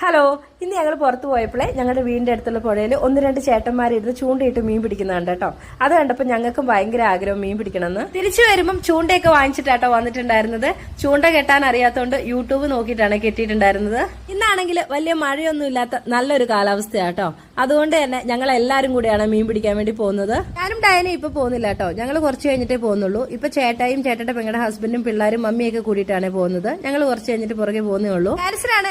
Hello ഇന്ന് ഞങ്ങൾ പുറത്തു പോയപ്പോഴേ ഞങ്ങളുടെ വീടിന്റെ അടുത്തുള്ള പുഴയിൽ ഒന്ന് രണ്ട് ചേട്ടന്മാരിരുന്ന് ചൂണ്ടയിട്ട് മീൻ പിടിക്കുന്നുണ്ട് കേട്ടോ. അത് കണ്ടപ്പോൾ ഞങ്ങൾക്കും ഭയങ്കര ആഗ്രഹം മീൻ പിടിക്കണമെന്ന്. തിരിച്ചു വരുമ്പം ചൂണ്ടയൊക്കെ വാങ്ങിച്ചിട്ടാട്ടോ വന്നിട്ടുണ്ടായിരുന്നത്. ചൂണ്ട കെട്ടാൻ അറിയാത്തതുകൊണ്ട് യൂട്യൂബ് നോക്കിയിട്ടാണ് കെട്ടിയിട്ടുണ്ടായിരുന്നത്. ഇന്നാണെങ്കിൽ വലിയ മഴയൊന്നും ഇല്ലാത്ത നല്ലൊരു കാലാവസ്ഥയാട്ടോ. അതുകൊണ്ട് തന്നെ ഞങ്ങൾ എല്ലാവരും കൂടിയാണ് മീൻ പിടിക്കാൻ വേണ്ടി പോകുന്നത്. ഞാനും ഡയനും ഇപ്പൊ പോകുന്നില്ല കേട്ടോ. ഞങ്ങൾ കുറച്ച് കഴിഞ്ഞിട്ടേ പോകുന്നുള്ളൂ. ഇപ്പൊ ചേട്ടായും ചേട്ടന്റെ പെങ്ങളുടെ ഹസ്ബൻഡും പിള്ളേരും മമ്മിയൊക്കെ കൂടിയിട്ടാണ് പോകുന്നത്. ഞങ്ങൾ കുറച്ച് കഴിഞ്ഞിട്ട് പുറകെ പോകുന്നേ ഉള്ളൂ.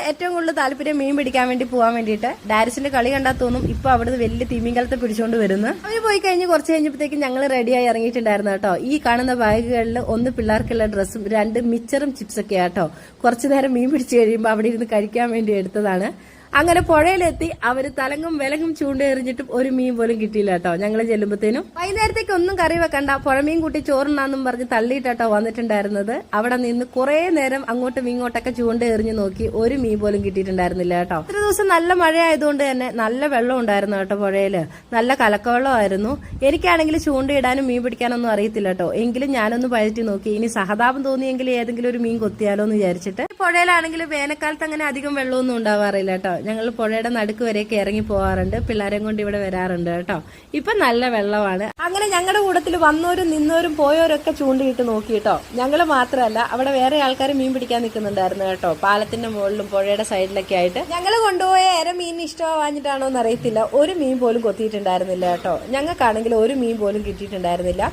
ഏറ്റവും കൂടുതൽ താല്പര്യം മീൻ പിടിക്കാൻ വേണ്ടി പോകാൻ വേണ്ടിയിട്ട് ഡാരിസിന്റെ കളി കണ്ടാൽ തോന്നും ഇപ്പൊ അവിടുന്ന് വലിയ തിമിങ്കലത്തെ പിടിച്ചോണ്ട് വരുന്നു. അവർ പോയി കഴിഞ്ഞ് കുറച്ച് കഴിഞ്ഞപ്പോഴത്തേക്കും ഞങ്ങൾ റെഡിയായി ഇറങ്ങിയിട്ടുണ്ടായിരുന്നു കേട്ടോ. ഈ കാണുന്ന ബാഗുകളിൽ ഒന്ന് പിള്ളേർക്കുള്ള ഡ്രസ്സും രണ്ട് മിച്ചറും ചിപ്സൊക്കെ ആട്ടോ. കുറച്ചു നേരം മീൻ പിടിച്ചു കഴിയുമ്പോൾ അവിടെ ഇരുന്ന് കഴിക്കാൻ വേണ്ടി എടുത്തതാണ്. അങ്ങനെ പുഴയിലെത്തി അവർ തലങ്ങും വിലങ്ങും ചൂണ്ട എറിഞ്ഞിട്ടും ഒരു മീൻ പോലും കിട്ടിയില്ല കേട്ടോ. ഞങ്ങൾ ചെല്ലുമ്പത്തേനും വൈകുന്നേരത്തേക്ക് ഒന്നും കറി വെക്കണ്ട. പുഴമീൻ കൂട്ടി ചോറുണ്ടാന്നും പറഞ്ഞ് തള്ളിയിട്ടോ വന്നിട്ടുണ്ടായിരുന്നത്. അവിടെ നിന്ന് കുറെ നേരം അങ്ങോട്ടും ഇങ്ങോട്ടൊക്കെ ചൂണ്ട എറിഞ്ഞു നോക്കി ഒരു മീൻ പോലും കിട്ടിയിട്ടുണ്ടായിരുന്നില്ല കേട്ടോ. ഇത്ര ദിവസം നല്ല മഴയായതുകൊണ്ട് തന്നെ നല്ല വെള്ളം ഉണ്ടായിരുന്നു കേട്ടോ പുഴയിൽ. നല്ല കലക്കവെള്ളമായിരുന്നു. എനിക്കാണെങ്കിൽ ചൂണ്ടയിടാനും മീൻ പിടിക്കാനൊന്നും അറിയത്തില്ല കേട്ടോ. എങ്കിലും ഞാനൊന്ന് പഴറ്റി നോക്കി. ഇനി സഹതാപം തോന്നിയെങ്കിൽ ഏതെങ്കിലും ഒരു മീൻ കൊത്തിയാലോ എന്ന് വിചാരിച്ചിട്ട്. പുഴയിലാണെങ്കിൽ വേനൽക്കാലത്ത് അങ്ങനെ അധികം വെള്ളമൊന്നും ഉണ്ടാവാറില്ല കേട്ടോ. ഞങ്ങൾ പുഴയുടെ നടുക്ക് വരെയൊക്കെ ഇറങ്ങി പോവാറുണ്ട്. പിള്ളേരെയും കൊണ്ട് ഇവിടെ വരാറുണ്ട് കേട്ടോ. ഇപ്പൊ നല്ല വെള്ളമാണ്. അങ്ങനെ ഞങ്ങളുടെ കൂട്ടത്തിൽ വന്നവരും നിന്നവരും പോയവരൊക്കെ ചൂണ്ടിയിട്ട് നോക്കി കേട്ടോ. ഞങ്ങൾ മാത്രമല്ല അവിടെ വേറെ ആൾക്കാർ മീൻ പിടിക്കാൻ നിൽക്കുന്നുണ്ടായിരുന്നു കേട്ടോ. പാലത്തിന്റെ മുകളിലും പുഴയുടെ സൈഡിലൊക്കെ ആയിട്ട്. ഞങ്ങൾ കൊണ്ടുപോയ എര മീൻ ഇഷ്ടമാവാഞ്ഞിട്ടാണോ എന്ന് അറിയത്തില്ല. ഒരു മീൻ പോലും കൊത്തിയിട്ടുണ്ടായിരുന്നില്ല കേട്ടോ. ഞങ്ങൾക്കാണെങ്കിൽ ഒരു മീൻ പോലും കിട്ടിയിട്ടുണ്ടായിരുന്നില്ല.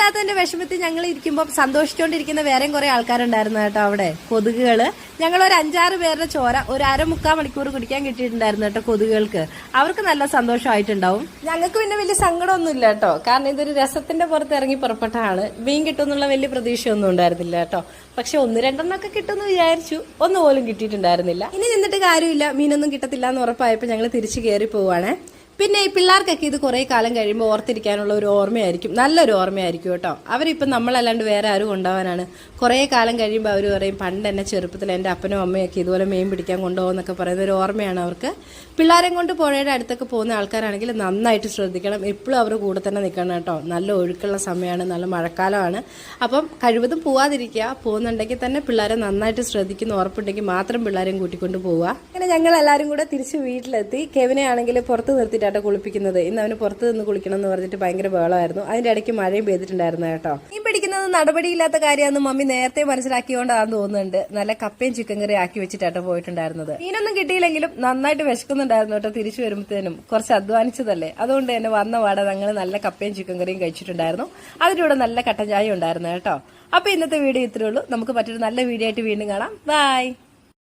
കിട്ടാത്തതിന്റെ വിഷമത്തിൽ ഞങ്ങൾ ഇരിക്കുമ്പോൾ സന്തോഷിച്ചുകൊണ്ടിരിക്കുന്ന വേറെ കുറെ ആൾക്കാരുണ്ടായിരുന്നു കേട്ടോ അവിടെ. കൊതുകുകൾ. ഞങ്ങൾ ഒരു അഞ്ചാറ് പേരുടെ ചോര ഒരു അര മുക്കാൽ മണിക്കൂർ കുടിക്കാൻ കിട്ടിയിട്ടുണ്ടായിരുന്നു കേട്ടോ കൊതുകുകൾക്ക്. അവർക്ക് നല്ല സന്തോഷമായിട്ടുണ്ടാവും. ഞങ്ങൾക്ക് പിന്നെ വലിയ സങ്കടമൊന്നും ഇല്ല കേട്ടോ. കാരണം ഇതൊരു രസത്തിന്റെ പുറത്ത് ഇറങ്ങി പുറപ്പെട്ടതാണ് മീൻ കിട്ടുമെന്നുള്ള വലിയ പ്രതീക്ഷയൊന്നും ഉണ്ടായിരുന്നില്ല കേട്ടോ. പക്ഷെ ഒന്ന് രണ്ടെണ്ണമൊക്കെ കിട്ടുമെന്ന് വിചാരിച്ചു. ഒന്ന് പോലും കിട്ടിയിട്ടുണ്ടായിരുന്നില്ല. ഇനി നിന്നിട്ട് കാര്യമില്ല. മീനൊന്നും കിട്ടത്തില്ല എന്ന് ഉറപ്പായപ്പോൾ ഞങ്ങൾ തിരിച്ചു കയറി പോവാണേ. പിന്നെ ഈ പിള്ളേർക്കൊക്കെ ഇത് കുറേ കാലം കഴിയുമ്പോൾ ഓർത്തിരിക്കാനുള്ള ഒരു ഓർമ്മയായിരിക്കും. നല്ലൊരു ഓർമ്മയായിരിക്കും കേട്ടോ. അവരിപ്പം നമ്മളല്ലാണ്ട് വേറെ ആരും ഉണ്ടാവാനാണ് കുറേ കാലം കഴിയുമ്പോൾ അവർ പറയും പണ്ട് എന്നെ ചെറുപ്പത്തിൽ എന്റെ അപ്പനും അമ്മയൊക്കെ ഇതുപോലെ മീൻ പിടിക്കാൻ കൊണ്ടുപോകുന്നൊക്കെ പറയുന്ന ഒരു ഓർമ്മയാണ് അവർക്ക്. പിള്ളേരെ കൊണ്ട് പുഴയുടെ അടുത്തൊക്കെ പോകുന്ന ആൾക്കാരാണെങ്കിൽ നന്നായിട്ട് ശ്രദ്ധിക്കണം. എപ്പോഴും അവർ കൂടെ തന്നെ നിൽക്കണം കേട്ടോ. നല്ല ഒഴുക്കുള്ള സമയമാണ് നല്ല മഴക്കാലമാണ്. അപ്പം കഴിവതും പോവാതിരിക്കുക. പോകുന്നുണ്ടെങ്കിൽ തന്നെ പിള്ളേരെ നന്നായിട്ട് ശ്രദ്ധിക്കുന്ന ഉറപ്പുണ്ടെങ്കിൽ മാത്രം പിള്ളേരെയും കൂട്ടിക്കൊണ്ട് പോവുക. അങ്ങനെ ഞങ്ങൾ എല്ലാവരും കൂടെ തിരിച്ച് വീട്ടിലെത്തി. കെവിനെ ആണെങ്കിൽ പുറത്ത് നിർത്തിയിട്ടാണ് കുളിപ്പിക്കുന്നത്. ഇന്ന് അവന് പുറത്ത് നിന്ന് കുളിക്കണം എന്ന് പറഞ്ഞിട്ട് ഭയങ്കര ബഹളമായിരുന്നു. അതിന്റെ ഇടയ്ക്ക് മഴയും പെയ്തിട്ടുണ്ടായിരുന്നു കേട്ടോ. ഈ പിടിക്കുന്നത് നടപടിയില്ലാത്ത കാര്യമാണ് മമ്മി നേരത്തെ മനസ്സിലാക്കിയോണ്ടാന്ന് തോന്നുന്നുണ്ട്. നല്ല കപ്പയും ചിക്കൻ കറി ആക്കി വെച്ചിട്ടാട്ടോ പോയിട്ടുണ്ടായിരുന്നത്. മീനൊന്നും കിട്ടിയില്ലെങ്കിലും നന്നായിട്ട് വിശക്കുന്നുണ്ടായിരുന്നു കേട്ടോ തിരിച്ചു വരുമ്പോഴത്തേനും കുറച്ച് അധ്വാനിച്ചതല്ലേ. അതുകൊണ്ട് തന്നെ വന്ന പാടെ ഞങ്ങൾ നല്ല കപ്പയും ചിക്കൻ കറിയും കഴിച്ചിട്ടുണ്ടായിരുന്നു. അതിലൂടെ നല്ല കട്ടൻ ചായ ഉണ്ടായിരുന്നു കേട്ടോ. അപ്പൊ ഇന്നത്തെ വീഡിയോ ഇത്രേ ഉള്ളൂ. നമുക്ക് മറ്റൊരു നല്ല വീഡിയോ ആയിട്ട് വീണ്ടും കാണാം. ബൈ